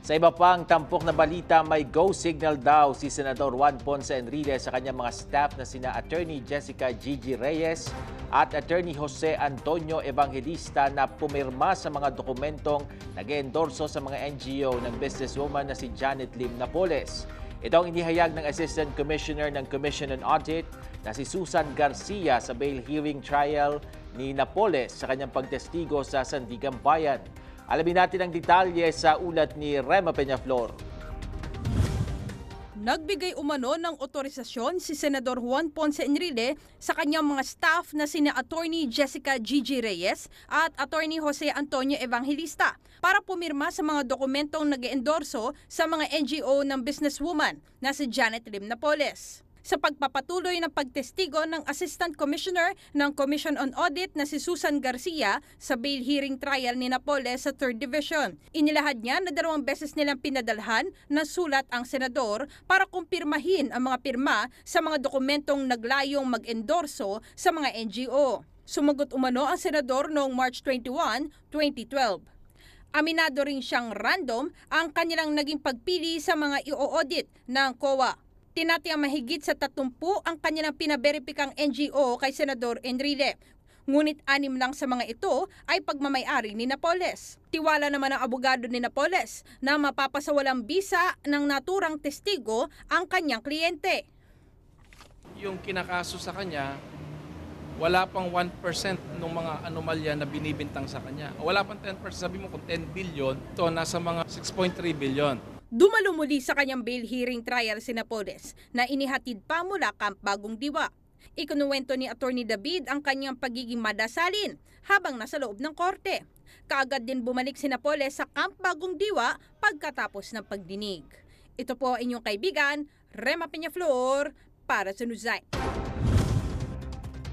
Sa iba pang tampok na balita, may go signal daw si Senador Juan Ponce Enrile sa kanyang mga staff na sina Attorney Jessica Gigi Reyes at Attorney Jose Antonio Evangelista na pumirma sa mga dokumentong nag-endorso sa mga NGO ng businesswoman na si Janet Lim Napoles. Ito ang inihayag ng Assistant Commissioner ng Commission on Audit na si Susan Garcia sa bail hearing trial ni Napoles sa kanyang pagtestigo sa Sandigan Bayan. Alamin natin ang detalye sa ulat ni Rema Peñaflor. Nagbigay umano ng otorisasyon si Senador Juan Ponce Enrile sa kanyang mga staff na sina Attorney Jessica Gigi Reyes at Attorney Jose Antonio Evangelista para pumirma sa mga dokumentong nag endorso sa mga NGO ng businesswoman na si Janet Lim Napoles. Sa pagpapatuloy ng pagtestigo ng Assistant Commissioner ng Commission on Audit na si Susan Garcia sa bail hearing trial ni Napoles sa 3rd Division. Inilahad niya na dalawang beses nilang pinadalhan ng sulat ang senador para kumpirmahin ang mga pirma sa mga dokumentong naglayong mag-endorso sa mga NGO. Sumagot umano ang senador noong March 21, 2012. Aminado rin siyang random ang kanilang naging pagpili sa mga i-audit ng COA. Tinatayang mahigit sa 30 ang kanilang pinaberipikang NGO kay Senador Enrile. Ngunit anim lang sa mga ito ay pagmamayari ni Napoles. Tiwala naman ang abogado ni Napoles na mapapasawalang bisa ng naturang testigo ang kanyang kliyente. yung kinakaso sa kanya, wala pang 1% ng mga anomalya na binibintang sa kanya. Wala pang 10%. Sabi mo kung 10 billion, ito nasa mga 6.3 billion. Dumalo muli sa kanyang bail hearing trial si Napoles na inihatid pa mula Camp Bagong Diwa. Ikunuwento ni Attorney David ang kanyang pagiging madasalin habang nasa loob ng korte. Kaagad din bumalik si Napoles sa Camp Bagong Diwa pagkatapos ng pagdinig. Ito po ang inyong kaibigan, Rema Peñaflor, para sa Nuzay.